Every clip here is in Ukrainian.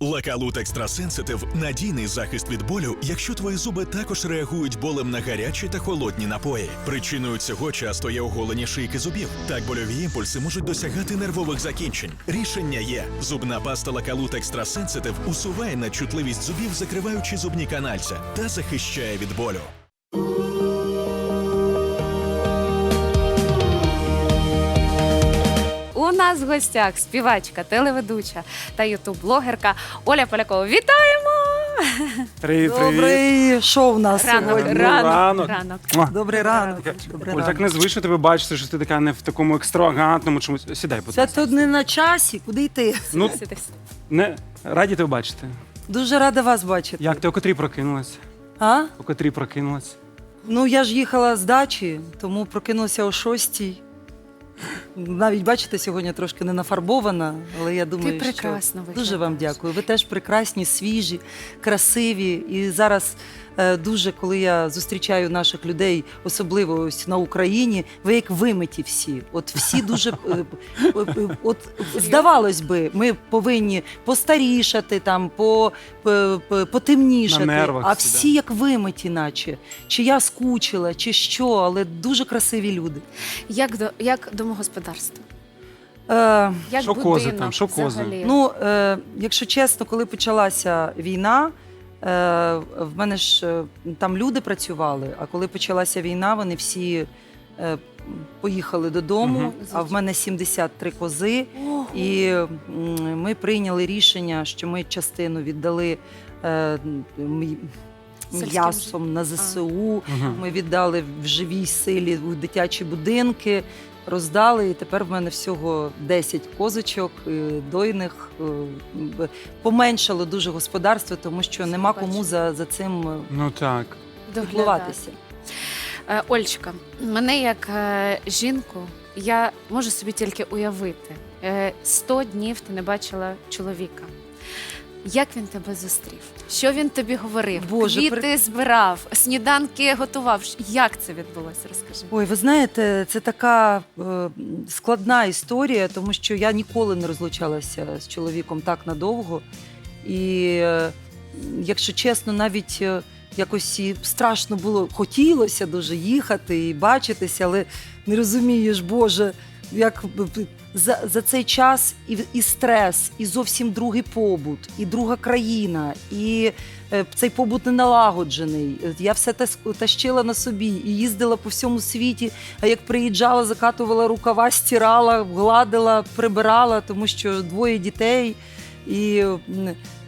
Лакалут Екстрасенситив надійний захист від болю, якщо твої зуби також реагують болем на гарячі та холодні напої. Причиною цього часто є оголені шийки зубів. Так больові імпульси можуть досягати нервових закінчень. Рішення є: зубна паста Лакалут Екстрасенситив усуває надчутливість зубів, закриваючи зубні канальця та захищає від болю. Нас в гостях співачка, телеведуча та ютуб-блогерка Оля Полякова. Вітаємо! Привіт, привіт. Добрий шоу в нас Ранок, сьогодні. ранок, ранок. ранок. Муа. Добрий ранок. Добрий Оль, так ранок. незвично тебе бачити, що ти така не в такому екстравагантному чомусь. Сідай, будь Це ласка. тут не на часі, куди йти? Ну, не раді тебе бачити. Дуже рада вас бачити. Як ти о котрій прокинулась? А? О котрій прокинулась? Ну я ж їхала з дачі, тому прокинулася о шостій. Навіть бачите, сьогодні трошки не нафарбована, але я думаю, Ти прекрасно що дуже вам дякую. Ви теж прекрасні, свіжі, красиві. І зараз дуже, коли я зустрічаю наших людей, особливо ось на Україні, ви як вимиті всі. От всі дуже е, е, е, от здавалось би, ми повинні постарішати там, по, по, по- потемнішати, На нервах а всі, да. як вимиті, наче чи я скучила, чи що, але дуже красиві люди. Як, до, як домогосподарство? Е, Як Що будинок кози там, що кози? взагалі? ну, е, якщо чесно, коли почалася війна, е, в мене ж е, там люди працювали, а коли почалася війна, вони всі е, поїхали додому. Мгм. А в мене 73 кози. Ого. І ми прийняли рішення, що ми частину віддали е, м'ясом на ЗСУ. Угу. Ми віддали в живій силі у дитячі будинки, роздали, і тепер в мене всього 10 козочок е, дойних. е, Поменшало дуже господарство, тому що нема кому за, за цим е, Ну так. Піклуватися. Ольчка, мене як жінку, я можу собі тільки уявити. Е, 100 днів ти не бачила чоловіка. Як він тебе зустрів? Що він тобі говорив? Боже, Квіти при- збирав, сніданки готував. Як це відбулося? Розкажи. Ой, ви знаєте, це така е, складна історія, тому що я ніколи не розлучалася з чоловіком так надовго. І, е, якщо чесно, навіть е, якось і страшно було, хотілося дуже їхати і бачитися, але не розумієш, Боже, як за, за цей час і, і стрес, і зовсім другий побут, і друга країна, і е, цей побут не налагоджений. Я все те тащила на собі і їздила по всьому світі. А як приїжджала, закатувала рукава, стирала, гладила, прибирала, тому що двоє дітей. І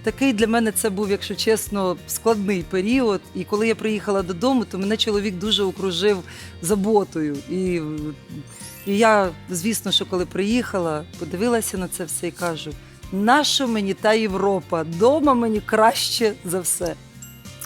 такий для мене це був, якщо чесно, складний період. І коли я приїхала додому, то мене чоловік дуже окружив заботою. І, і я, звісно, що коли приїхала, подивилася на це все і кажу: нащо мені та Європа? Дома мені краще за все.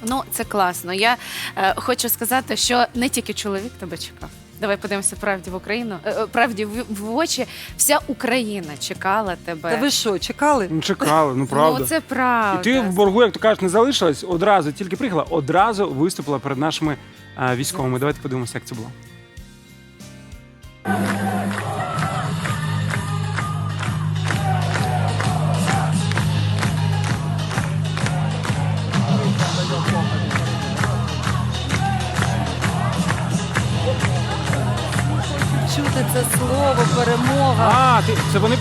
Ну, це класно. Я е, хочу сказати, що не тільки чоловік тебе чекав. Давай подивимося правді в Україну. Е, е, правді в, в очі. Вся Україна чекала тебе. Та ви що, чекали? Ну чекали, ну правда. Ну, це правда. І ти в боргу, як то кажеш, не залишилась, одразу тільки приїхала, одразу виступила перед нашими а, військовими. Давайте подивимося, як це було. Чути це слово, перемога. А, ти це вони.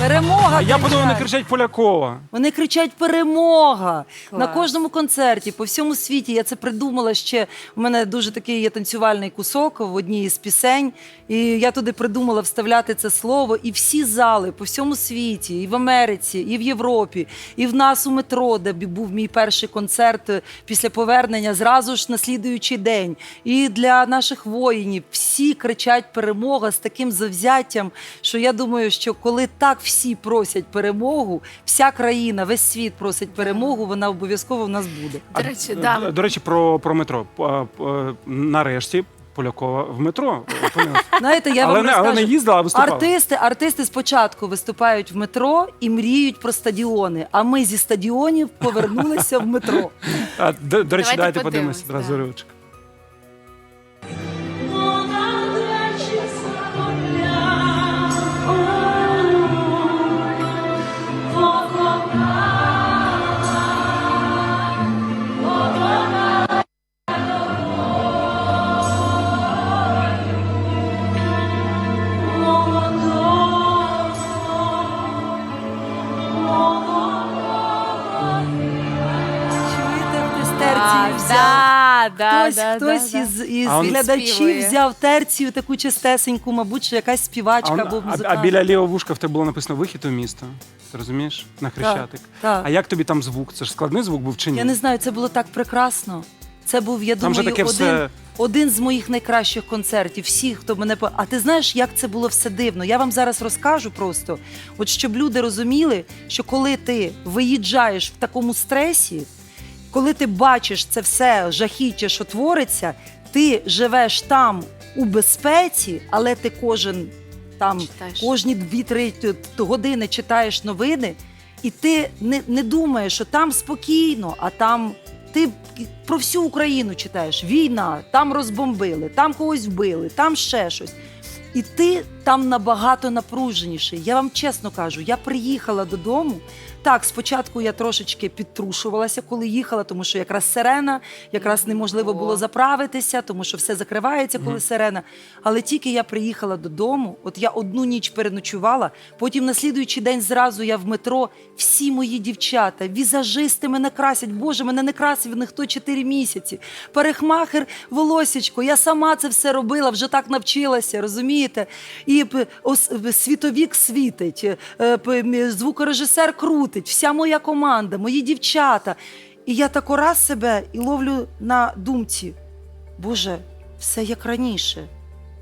Перемога! А я подумав, вони кричать. кричать Полякова. Вони кричать перемога Клас. на кожному концерті по всьому світі. Я це придумала ще. У мене дуже такий є танцювальний кусок в одній із пісень. І я туди придумала вставляти це слово. І всі зали по всьому світі, і в Америці, і в Європі, і в нас у метро, де був мій перший концерт е, після повернення, зразу ж на слідуючий день. І для наших воїнів всі кричать перемога з таким завзяттям, що я думаю, що коли так всі просять перемогу, вся країна, весь світ просить перемогу, вона обов'язково в нас буде. До речі, А, да. до, до речі, про, про метро. А, а, Нарешті Полякова в метро. опинилась. Знаєте, я але, вам не, але не їздила, а виступала. Артисти, артисти спочатку виступають в метро і мріють про стадіони. А ми зі стадіонів повернулися в метро. А, до, до речі, Давайте давайте подивимось, подивимося одразу да. Вона Да, да, Хтось, да, хтось да, із, із А он- глядачів Співає. взяв терцію таку чистесеньку, мабуть, що якась А, співачка он- або а, музикант. а біля лівого вушка в тебе було написано вихід у місто. Ти розумієш? На хрещатик. Так. А як тобі там звук? Це ж складний звук був чи ні? Я не знаю, це було так прекрасно. Це був, я Там же думаю, таке один, все. один з моїх найкращих концертів. Всі, хто мене по. А ти знаєш, як це було все дивно? Я вам зараз розкажу просто, от щоб люди розуміли, що коли ти виїжджаєш в такому стресі, коли ти бачиш це все жахіття, що твориться, ти живеш там у безпеці, але ти кожен там Читаєш. кожні 2-3 т- т- години читаєш новини, і ти не, не думаєш, що там спокійно, а там ти про всю Україну читаєш. Війна, там розбомбили, там когось вбили, там ще щось. І ти там набагато напруженіший. Я вам чесно кажу, я приїхала додому. Так, спочатку я трошечки підтрушувалася, коли їхала, тому що якраз сирена, якраз неможливо було заправитися, тому що все закривається, коли сирена. Але тільки я приїхала додому, от я одну ніч переночувала, потім на слідуючий день зразу я в метро. Всі мої дівчата, візажисти мене красять. Боже, мене не красив ніхто 4 місяці. Парикмахер, волосечко. Я сама це все робила, вже так навчилася, розумієте? І світовік світить, е, звукорежисер крутить, вся моя команда, мої дівчата. І я тако раз себе і ловлю на думці. Боже, все як раніше,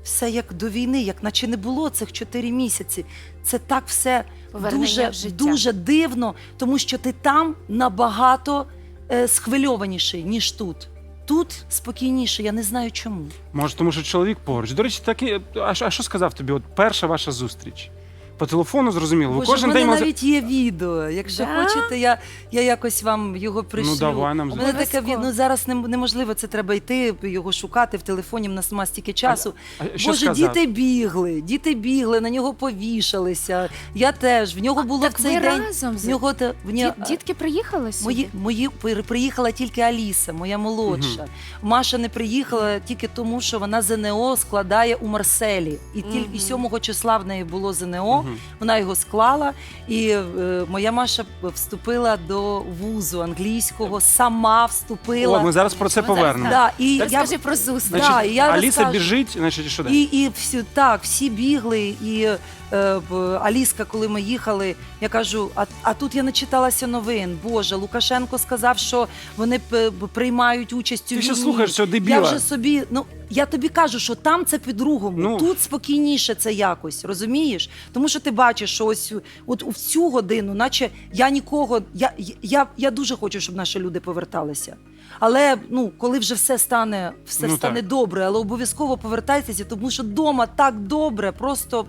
все як до війни, як наче не було цих чотири місяці. Це так все Повернення дуже, в життя. дуже дивно, тому що ти там набагато е, схвильованіший, ніж тут. Тут спокійніше, я не знаю чому. Може, тому що чоловік поруч. До речі, такі. А, що- а що сказав тобі? От перша ваша зустріч? По телефону зрозуміло. Ви Боже, кожен мене день мали- навіть є відео. Якщо Да? хочете, я, я якось вам його пришлю. Ну, давай нам У мене таке Обов'язково. від- ну, зараз нем- неможливо, це треба йти, його шукати в телефоні, в нас нема стільки часу. А що Боже, сказав? діти бігли, діти бігли, на нього повішалися. Я теж. В нього було так в цей ви день. разом В нього те- в Діт- Дітки приїхали сюди? Мої, мої при- приїхала тільки Аліса, моя молодша. Маша не приїхала тільки тому, що вона ЗНО складає у Марселі. І тільки Мгм. 7 числа в неї було ЗНО. Мгм. Вона його склала, і е, моя Маша вступила до вузу англійського, сама вступила. О, ми зараз про це зараз, повернемо. да, і Так я, скажи про зустріч. Значить, Да, і я Аліса розкажу. біжить, значить, і що далі? і, і всі, так, всі бігли. І е, б- Аліска, коли ми їхали, я кажу: а, а тут я начиталася новин. Боже, Лукашенко сказав, що вони п- б- приймають участь у Ти війні. ще слухаєш цього Я вже собі, ну я тобі кажу, що там це по-другому. Ну. Тут спокійніше це якось, розумієш? Тому що ти бачиш, що ось от у цю годину, наче я нікого, я, я, я дуже хочу, щоб наші люди поверталися. Але ну, коли вже все стане, все Ну, стане так. добре, але обов'язково повертайтеся, тому що вдома так добре, просто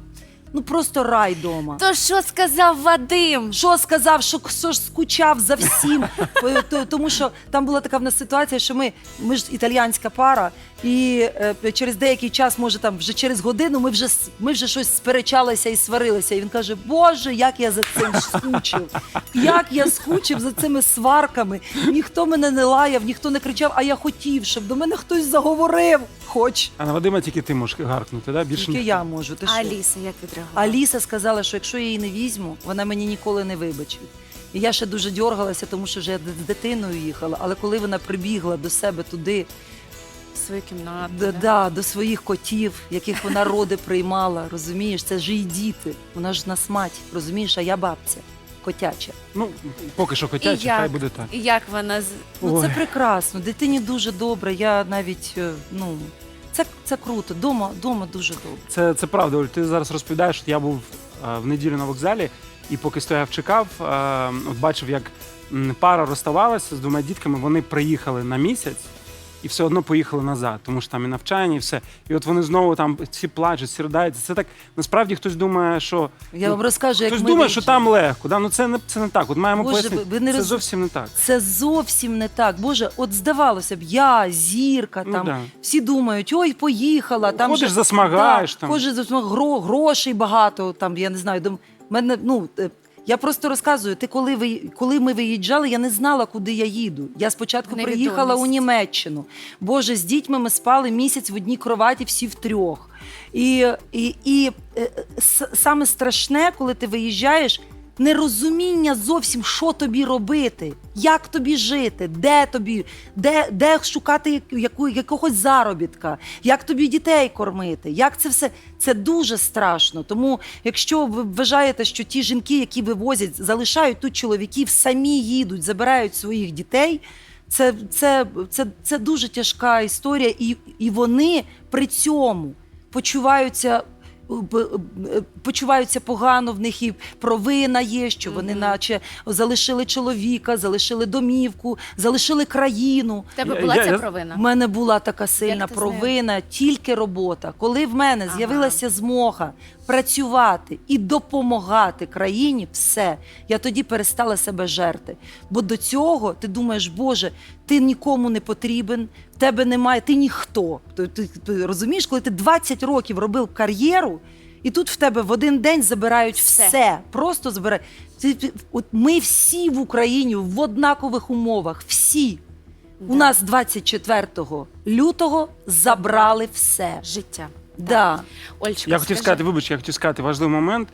ну просто рай дома. То що сказав Вадим? Що сказав, що, що ж скучав за всім, то- тому що там була така в нас ситуація, що ми, ми ж італіянська пара, і е, через деякий час, може там вже через годину, ми вже с- ми вже щось сперечалися і сварилися. І він каже: Боже, як я за цим скучив, як я скучив за цими сварками. Ніхто мене не лаяв, ніхто не кричав, а я хотів, щоб до мене хтось заговорив. Хоч А на Вадима тільки ти можеш гаркнути, да? Більше тільки ніхто. я можу. Ти А що? Аліса як відреагувала? Аліса сказала, що якщо я її не візьму, вона мені ніколи не вибачить. І я ще дуже дьоргалася, тому що вже я з дитиною їхала. Але коли вона прибігла до себе туди, свою кімнату. до, да? да, до своїх котів, яких вона роди приймала, розумієш, це ж її діти. Вона ж нас мать, розумієш, а я бабця котяча. Ну, поки що І як? хай буде так. І як вона з Ну це Ой. прекрасно. Дитині дуже добре. Я навіть е, ну це, це круто. Дома, дома дуже добре. Це, це правда, Оль. Ти зараз розповідаєш, що я був е, в неділю на вокзалі, і поки стояв, чекав, е, от бачив, як м, пара розставалася з двома дітками, вони приїхали на місяць. І все одно поїхали назад, тому що там і навчання, і все. І от вони знову там всі плачуть, всі ридаються. Це так насправді хтось думає, що Я Ну, вам розкажу, як хтось ми думає, що там легко. Да? Ну це не це не так. От маємо Боже, пояснити. ви- ви не це роз- зовсім не так. Це зовсім не так. Боже, от здавалося б, я зірка Ну, там. да. Всі думають, ой, поїхала. Там Ходиш, же, засмагаєш там. Засмагаєш, гро, грошей багато. Там я не знаю. Дом, мене ну. е, Я просто розказую, ти коли ви коли ми виїжджали, я не знала, куди я їду. Я спочатку приїхала у Німеччину. Боже, з дітьми ми спали місяць в одній кроваті, всі втрьох. І, і, і е, саме страшне, коли ти виїжджаєш, нерозуміння зовсім, що тобі робити, як тобі жити, де тобі, де, де шукати яку, якогось заробітка, як тобі дітей кормити. Як це все це дуже страшно. Тому, якщо ви вважаєте, що ті жінки, які вивозять, залишають тут чоловіків, самі їдуть, забирають своїх дітей. Це, це, це, це дуже тяжка історія, і, і вони при цьому почуваються. Почуваються погано, в них і провина є, що вони, наче залишили чоловіка, залишили домівку, залишили країну. В тебе була я- ця я- провина? В мене була така сильна Як ти з нею? провина, тільки робота. Коли в мене Ага. з'явилася змога працювати і допомагати країні, все, я тоді перестала себе жерти. Бо до цього ти думаєш, Боже, ти нікому не потрібен, тебе немає, ти ніхто. Ти, ти, ти розумієш, коли ти 20 років робив кар'єру. І тут в тебе в один день забирають Все. все. Просто забирають. Ти- ти- От ми всі в Україні в однакових умовах. Всі. У нас 24 лютого забрали все. життя. Да. Ольчка, Я хотів скажи. сказати, вибач, я хотів сказати важливий момент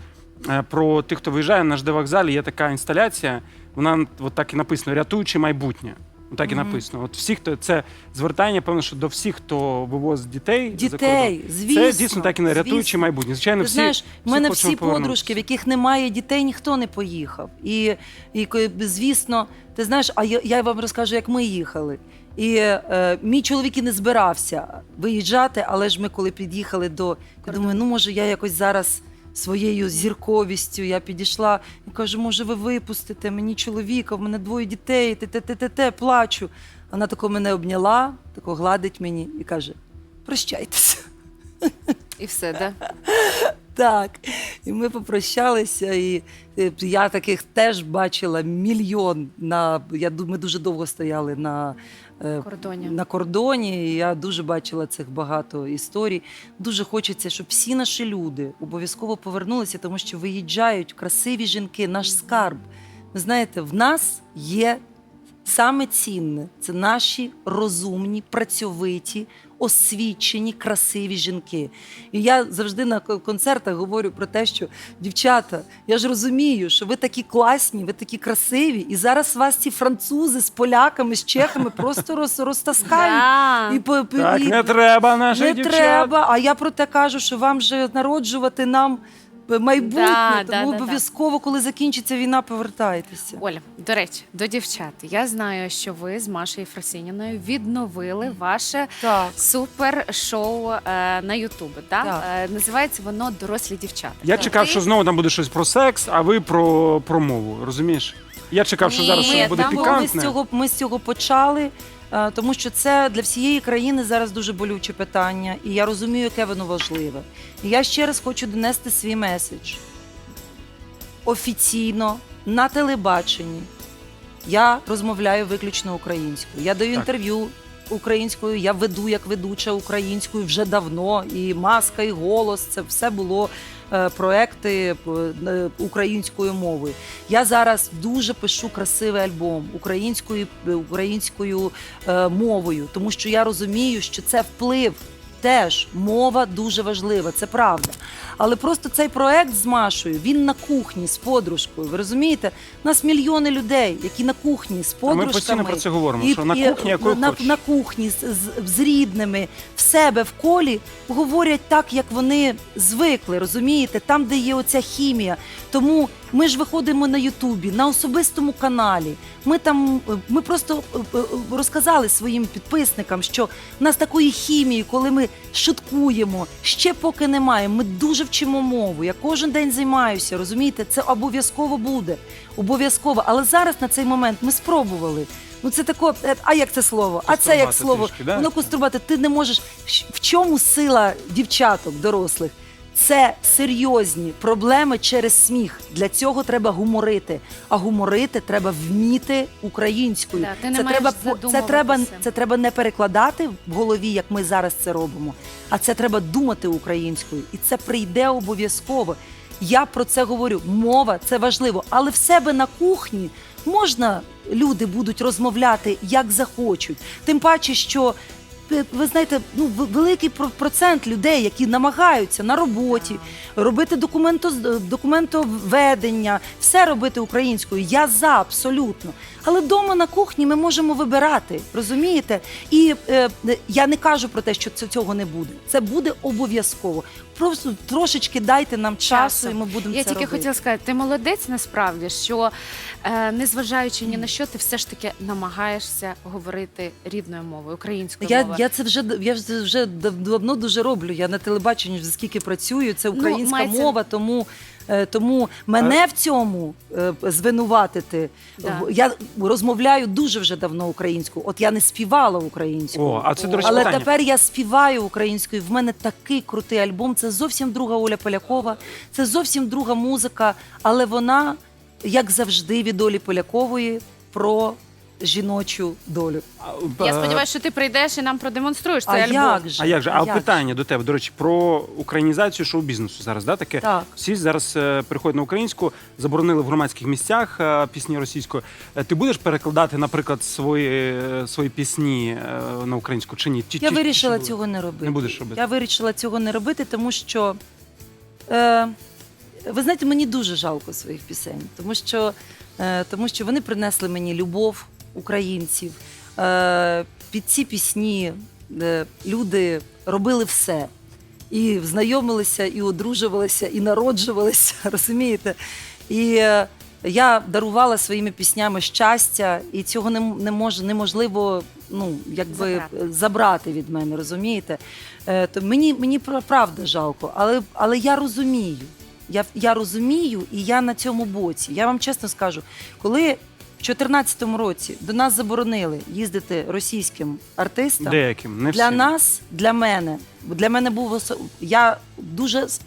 е, про тих, хто виїжджає на ЖД вокзалі. Є така інсталяція, вона от так і написано: рятуючи майбутнє. Ну, Так і написано. От всі, хто це звертання, певно, що до всіх, хто вивозить дітей, за Дітей, кордон. звісно. Це дійсно так і не рятуючи звісно. майбутнє. Звичайно, Ти всі знаєш, в мене хочемо всі повернутися. подружки, в яких немає дітей, ніхто не поїхав. І, і ко- звісно, ти знаєш, а я, я вам розкажу, як ми їхали. І е, мій чоловік і не збирався виїжджати, але ж ми коли під'їхали до. Я думаю, ну може я якось зараз своєю зірковістю я підійшла і кажу, може, ви випустите мені чоловіка, в мене двоє дітей, те те те те те плачу. Вона тако мене обняла, тако гладить мені і каже: прощайтеся. І все, да? Так, і ми попрощалися, і е, я таких теж бачила мільйон. На я ми дуже довго стояли на, Кордоні. на кордоні. І я дуже бачила цих багато історій. Дуже хочеться, щоб всі наші люди обов'язково повернулися, тому що виїжджають красиві жінки, наш скарб. Ви знаєте, в нас є саме цінне це наші розумні, працьовиті, освічені, красиві жінки. І я завжди на концертах говорю про те, що дівчата, я ж розумію, що ви такі класні, ви такі красиві, і зараз вас ці французи з поляками, з чехами просто роз, розтаскають. І, по- по- Так, і- не треба наших не дівчат. треба. А я про те кажу, що вам же народжувати нам майбутнє. Да, тому да, да. обов'язково, коли закінчиться війна, повертайтеся. Оля, до речі, до дівчат. Я знаю, що ви з Машею Фросініною відновили ваше Так. супер шоу е, на Ютубі. Да? Так. Е, називається воно Дорослі дівчата. Я Ти- чекав, що знову там буде щось про секс, а ви про, про мову. Розумієш? Я чекав, що Ні, зараз щось буде Ми, ми, з цього, ми з цього почали, е, тому що це для всієї країни зараз дуже болюче питання, і я розумію, яке воно важливе. І я ще раз хочу донести свій меседж. Офіційно на телебаченні я розмовляю виключно українською. Я даю Так. інтерв'ю українською, я веду як ведуча українською вже давно. І маска, і голос це все було проекти е, українською мовою. Я зараз дуже пишу красивий альбом українською, українською е, мовою, тому що я розумію, що це вплив. Теж мова дуже важлива, це правда. Але просто цей проект з Машою, він на кухні з подружкою. Ви розумієте? У нас мільйони людей, які на кухні з А ми постійно про це говоримо. що на кухні якою на, хочеш. на кухні з, з, з рідними в себе в колі говорять так, як вони звикли, розумієте? Там, де є оця хімія. Тому ми ж виходимо на Ютубі, на особистому каналі. Ми там е, ми просто е, е, розказали своїм підписникам, що в нас такої хімії, коли ми шуткуємо, ще поки немає. Ми дуже вчимо мову. Я кожен день займаюся, розумієте? Це обов'язково буде. Обов'язково. Але зараз на цей момент ми спробували. Ну це тако, а як це слово? А це як слово? трішки, да? Воно кострубати. Ти не можеш. В чому сила дівчаток, дорослих? Це серйозні проблеми через сміх. Для цього треба гуморити. А гуморити треба вміти українською. Да, ти не це, маєш треба, це, задумуватися. треба, це треба не перекладати в голові, як ми зараз це робимо, а це треба думати українською. І це прийде обов'язково. Я про це говорю. Мова це важливо, але в себе на кухні можна люди будуть розмовляти як захочуть. Тим паче, що ви знаєте, ну великий про- процент людей, які намагаються на роботі робити документо, документоведення, все робити українською. Я за абсолютно. Але вдома на кухні ми можемо вибирати, розумієте? І е, я не кажу про те, що цього не буде. Це буде обов'язково. Просто трошечки дайте нам часу, Часу. і ми будемо Я це тільки робити. хотіла сказати, ти молодець насправді, що е, незважаючи ні на що, ти все ж таки намагаєшся говорити рідною мовою, українською Я, мовою. я це вже я вже вже дав- давно дуже роблю. Я на телебаченні вже скільки працюю. Це українська мається- мова, тому. Е, Тому мене в цьому е, звинуватити. Да. в- Я розмовляю дуже вже давно українською. От я не співала українською. О, а це, до речі, Але питання. тепер я співаю українською. В мене такий крутий альбом. Це зовсім друга Оля Полякова, це зовсім друга музика, але вона, як завжди, від Олі Полякової про жіночу долю. Я Е, сподіваюся, що ти прийдеш і нам продемонструєш цей А альбом. як же? А як же? А як питання до тебе, до речі, про українізацію шоу-бізнесу зараз, да, таке? Так. Всі зараз е, переходять на українську, заборонили в громадських місцях е, пісні російською. Е, Ти будеш перекладати, наприклад, свої, е, свої пісні е, на українську чи ні? Чи, Я чи- вирішила чи буде? цього не робити. Не будеш робити? Я вирішила цього не робити, тому що е, ви знаєте, мені дуже жалко своїх пісень, тому що, е, тому що вони принесли мені любов українців. Е, під ці пісні е, люди робили все. І знайомилися, і одружувалися, і народжувалися, розумієте? І е, я дарувала своїми піснями щастя, і цього не, не може неможливо ну, якби, Забрати. забрати. від мене, розумієте? Е, то мені, мені правда жалко, але, але я розумію. Я, я розумію, і я на цьому боці. Я вам чесно скажу, коли 2014 році до нас заборонили їздити російським артистам, Деяким, не для всім. нас, для мене, для мене був осо- я дуже с-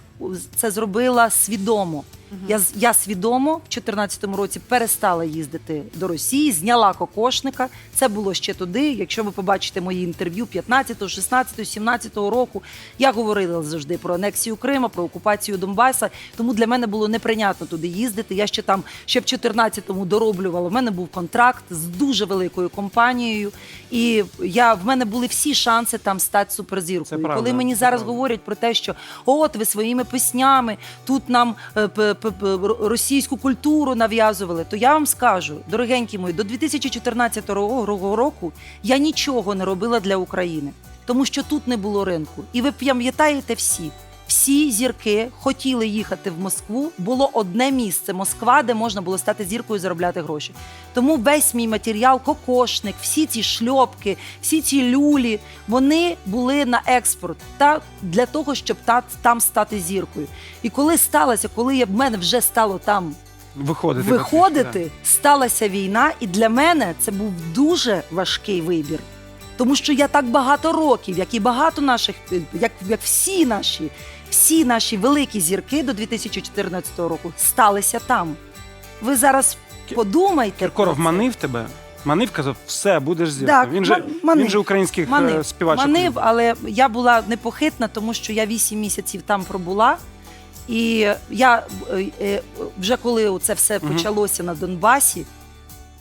це зробила свідомо. Я, я свідомо в 2014 році перестала їздити до Росії, зняла кокошника. Це було ще туди. Якщо ви побачите мої інтерв'ю 15, 16, 17 року, я говорила завжди про анексію Крима, про окупацію Донбаса. Тому для мене було неприйнятно туди їздити. Я ще там ще в 14-му дороблювала. У мене був контракт з дуже великою компанією, і я в мене були всі шанси там стати Це суперзіркою. правда, Коли мені це зараз правда. говорять про те, що от ви своїми піснями тут нам е, російську культуру нав'язували, то я вам скажу, дорогенькі мої, до 2014 ро- року я нічого не робила для України, тому що тут не було ринку. І ви пам'ятаєте всі. Всі зірки хотіли їхати в Москву. Було одне місце Москва, де можна було стати зіркою і заробляти гроші. Тому весь мій матеріал, кокошник, всі ці шльопки, всі ці люлі, вони були на експорт та для того, щоб та, там стати зіркою. І коли сталося, коли я в мене вже стало там Виходити. виходити, сталася війна, і для мене це був дуже важкий вибір. Тому що я так багато років, як і багато наших, як, як всі наші, всі наші великі зірки до 2014 року сталися там. Ви зараз подумайте. Кіркоров про це. манив тебе. Манив казав, все, будеш зіркою. Так, він, же, ма- манив. він же українських Манив, е, співачок. манив, але я була непохитна, тому що я 8 місяців там пробула. І я е, е, вже коли це все почалося на Донбасі,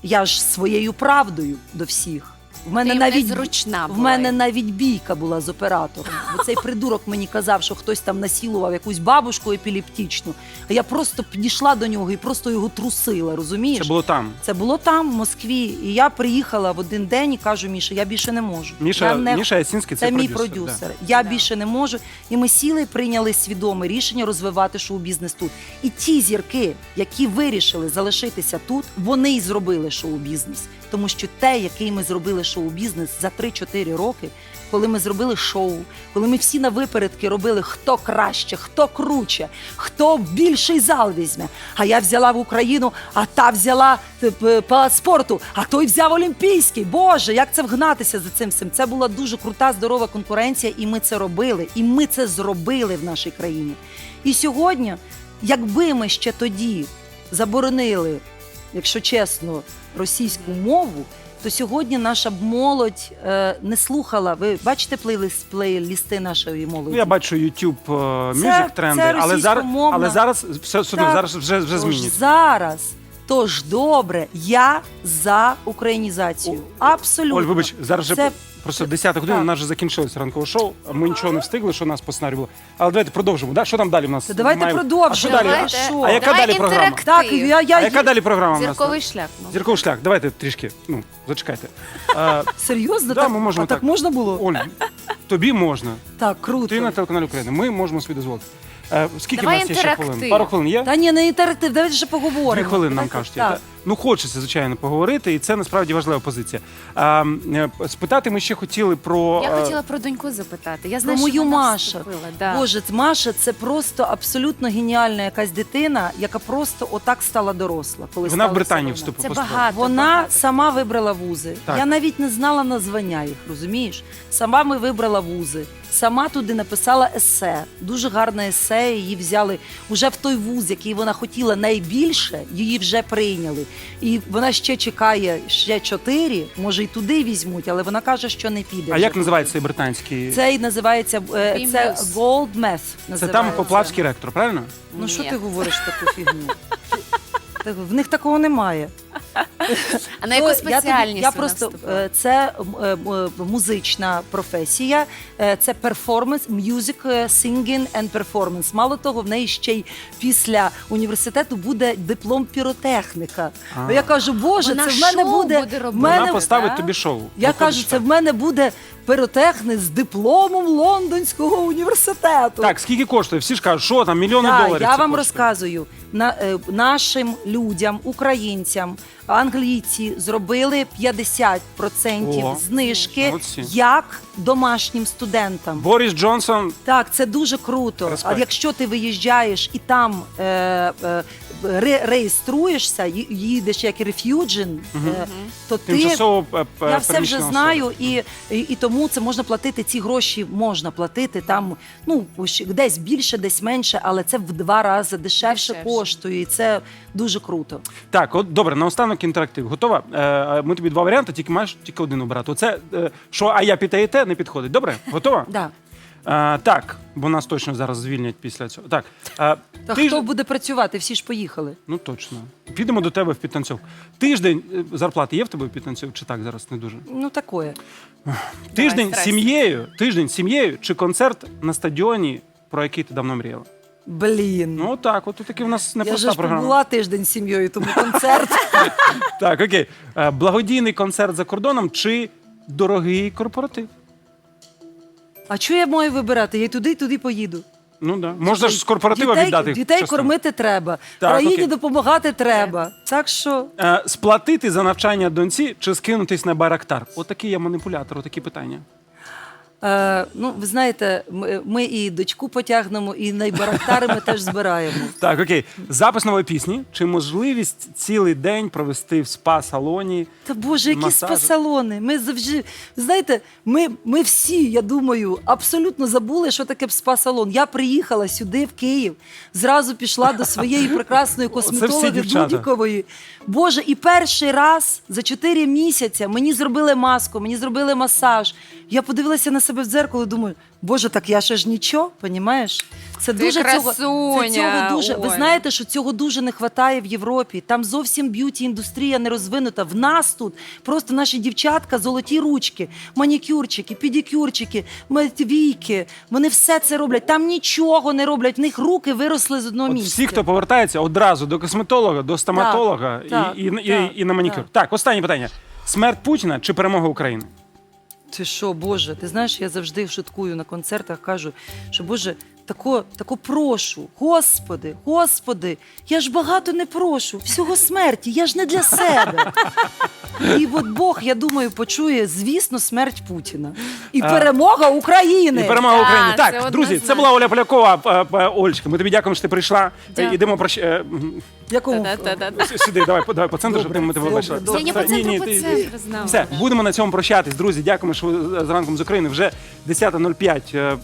я ж своєю правдою до всіх. В мене Ти навіть незручна в була. мене навіть бійка була з оператором. Бо цей придурок мені казав, що хтось там насілував якусь бабушку епілептичну. А я просто підійшла до нього і просто його трусила. Розумієш? Це було там. Це було там, в Москві. І я приїхала в один день і кажу: Міша, я більше не можу. Міша, я не Міша Ясінський це, це мій продюсер. продюсер. Я Да. більше не можу. І ми сіли і прийняли свідоме рішення розвивати шоу-бізнес тут. І ті зірки, які вирішили залишитися тут, вони й зробили шоу-бізнес. Тому що те, який ми зробили шоу-бізнес за 3-4 роки, коли ми зробили шоу, коли ми всі на випередки робили хто краще, хто круче, хто більший зал візьме. А я взяла в Україну, а та взяла е, спорту, а той взяв Олімпійський. Боже, як це вгнатися за цим всім? Це була дуже крута, здорова конкуренція, і ми це робили. І ми це зробили в нашій країні. І сьогодні, якби ми ще тоді заборонили, якщо чесно, російську мову. То сьогодні наша молодь е, не слухала. Ви бачите плейлист, плейлісти нашої молоді? Ну, я бачу YouTube е, Music тренди, це але зараз, але зараз все судно, зараз вже, вже змінюється. зараз Тож добре, я за українізацію. Абсолютно. Оль, вибач, зараз же Це- просто 10 година, у нас вже закінчилось ранкове шоу. Ми нічого не встигли, що у нас по сценарію було. Але давайте продовжимо. Да? Що там далі в нас? Та давайте Маємо? продовжимо. А що далі? Давайте. А що? А яка Давай далі програма? інтерактив. Так, я, я, А яка далі програма в нас? Зірковий шлях. ну. Зірковий шлях. Давайте трішки. Ну, зачекайте. А, серйозно Да, так, ми можемо а так так. можна було? Оль, тобі можна. Так, круто. Ти на телеканалі України. Ми можемо собі дозволити. Е, скільки Давай в нас є ще інтерактив. хвилин? Пару хвилин є? Та ні, не інтерактив, давайте ще поговоримо. Дві хвилини нам кажуть. Так. Ну, хочеться, звичайно, поговорити, і це насправді важлива позиція. А, е, спитати ми ще хотіли про. Я е, хотіла про доньку запитати. Я Про знаю, мою що вона Машу. вступила, Да. Боже, Маша це просто абсолютно геніальна якась дитина, яка просто отак стала доросла. Коли Вона в сталася Британію війна. вступила. Це поступила. багато. Вона багато. сама вибрала вузи. Так. Я навіть не знала названня їх, розумієш? Сама ми вибрала вузи. Сама туди написала есе. Дуже гарне есе. Її взяли уже в той вуз, який вона хотіла найбільше, її вже прийняли. І вона ще чекає ще чотири, може й туди візьмуть, але вона каже, що не піде. А вже. як називається цей британський? Це і називається е, це Gold Meth. Це називається. там Поплавський ректор, правильно? Ну що Ні. ти говориш таку фігню? В них такого немає. А на яку Ну, я тобі- спеціальність Я просто е, це е, м, музична професія, е, це перформанс, music е, singing and performance. Мало того, в неї ще й після університету буде диплом піротехніка. А. Я кажу, боже, Вона це в мене буде. буде в мене Вона поставить тобі шоу. я кажу, це в мене буде піротехник з дипломом Лондонського університету. Так, скільки коштує? Всі ж кажуть, що там мільйони Так, доларів. я це вам коштує. розказую. На, е, нашим людям, українцям, англійці зробили 50% О, знижки молодці. як домашнім студентам. Борис Джонсон. Так, це дуже круто. Респект. А якщо ти виїжджаєш і там е, е, ре- реєструєшся, ї- їдеш як реф'юджен, е, то ти Тимчасово е, я все вже переміщена особа. знаю, і, і, і тому це можна платити. Ці гроші можна платити там. Ну щ- десь більше, десь менше, але це в два рази дешевше, Дешевше. коштує. І це дуже круто. Так, от добре, наостанок інтерактив. Готова? Е, ми тобі два варіанти, тільки маєш тільки один обрати. Оце е, що, а я піте і те не підходить. Добре? Готова? Да. Е, так, бо нас точно зараз звільнять після цього. Так. Е, Та ти хто буде працювати? Всі ж поїхали. Ну точно. Підемо до тебе в підтанцьовку. Тиждень е, зарплати є в тебе в підтанцьовку, чи так зараз не дуже? Ну такое. Тиждень з сім'єю, тиждень з сім'єю чи концерт на стадіоні, про який ти давно мріяла? Блін. Ну так, от таки в нас я непроста ж програма. побула тиждень з сім'єю, тому концерт. Так, окей. Е, Благодійний концерт за кордоном чи дорогий корпоратив? А що я маю вибирати? Я й туди, і туди поїду. Ну да. Можна ж з корпоратива дітей, віддати. Дітей частину. кормити треба. Так, Країні окей. допомагати треба. Так що Е, сплатити за навчання доньці чи скинутись на барактар? Отакий я маніпулятор, отакі питання. Е, ну, ви знаєте, ми, ми і дочку потягнемо, і найбарактари ми теж збираємо. Так, окей. Запис нової пісні чи можливість цілий день провести в спа-салоні? Та Боже, які Масажу. спа-салони. Ми завжди, знаєте, ми, ми всі, я думаю, абсолютно забули, що таке спа-салон. Я приїхала сюди, в Київ, зразу пішла до своєї прекрасної косметологи дівчата. Дудікової. Боже, і перший раз за 4 місяці мені зробили маску, мені зробили масаж. Я подивилася на себе в дзеркало і думаю, Боже, так я ще ж нічого, понімаєш? Це Ти дуже цього, це красуня, цього дуже. Ви знаєте, що цього дуже не вистачає в Європі. Там зовсім б'юті індустрія не розвинута. В нас тут просто наші дівчатка, золоті ручки, манікюрчики, педикюрчики, війки. Вони все це роблять. Там нічого не роблять. В них руки виросли з одного От місця. всі, хто повертається одразу до косметолога, до стоматолога і, так, і, і, так, і на манікюр. так. Так, останнє питання: смерть Путіна чи перемога України? Ти що, Боже, ти знаєш, я завжди шуткую на концертах, кажу, що Боже, тако, тако прошу, Господи, Господи, я ж багато не прошу, всього смерті, я ж не для себе. І от Бог, я думаю, почує, звісно, смерть Путіна. І А. перемога України. І перемога Так, України. Так, це друзі, це однозначно. була Оля Полякова. е, е, Олечка, ми тобі дякуємо, що ти прийшла. Дякую. Йдемо про е, м, Якому? С- сюди, давай, по- давай по центру, щоб ми тебе добре, бачили. добре. Я не Все, по центру, ні, по ти- центру знала. Все, будемо на цьому прощатись. Друзі, дякуємо, що ви зранком з України. Вже 10.05. Е,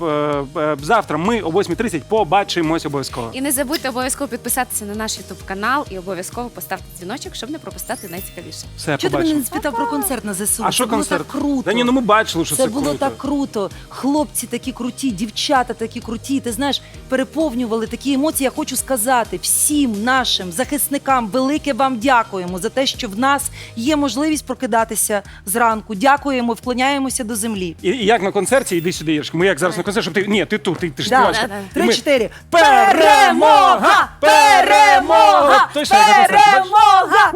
е, е, Завтра ми о 8.30 побачимось обов'язково. І не забудьте обов'язково підписатися на наш ютуб канал і обов'язково поставити дзвіночок, щоб не пропустити найцікавіше. Все, Чого ти побачимось. бачимо. не спитав про концерт на ЗСУ. А Це що було концерт? так круто. Та ні, ну ми бачили, що Це це, було круто. так круто. Хлопці такі круті, дівчата такі круті. Ти знаєш, переповнювали такі емоції. Я хочу сказати всім нашим захисникам велике вам дякуємо за те, що в нас є можливість прокидатися зранку. Дякуємо, вклоняємося до землі. І, і як на концерті, іди сюди, Ірочка. Ми як зараз на концерті, щоб ти. Ні, ти тут, ти, ти ж Да, співачка. Три, чотири. Перемога! Перемога! Перемога!